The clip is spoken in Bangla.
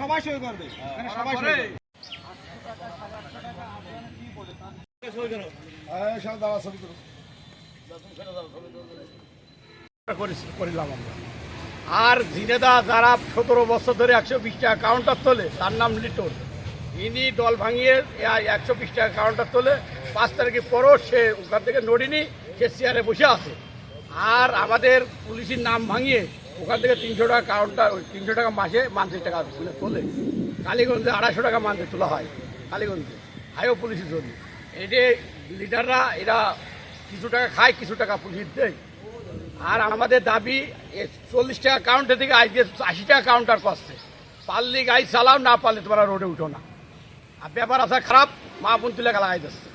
সবাই সই করবে। সবাই সই করিলাম আমরা আর জিনেদা যারা সতেরো বছর ধরে একশো বিশ টাকা কাউন্টার তোলে তার নাম লিটন। ইনি দল ভাঙিয়ে একশো বিশ টাকা কাউন্টার তোলে। পাঁচ তারিখে পরও সে ওখান থেকে নড়িনি সে চেয়ারে বসে আছে। আর আমাদের পুলিশের নাম ভাঙিয়ে ওখান থেকে তিনশো টাকা কাউন্টার তিনশো টাকা মাসে মান্থলি টাকা তুলে তোলে। কালীগঞ্জে আড়াইশো টাকা মান্থলি তোলা হয়, কালীগঞ্জে। হাইও পুলিশের জন্য। এটি লিডাররা এরা কিছু টাকা খায়, কিছু টাকা পুলিশ দেয়। আর আমাদের দাবি চল্লিশ টাকা কাউন্টার থেকে আজকে আশি টাকা কাউন্টার করছে। পারলে গাড়ি চালাও, না পারলে তোমরা রোডে উঠো না। আর ব্যাপার আছে খারাপ, মা বোন তুলে লাগাই দিচ্ছে।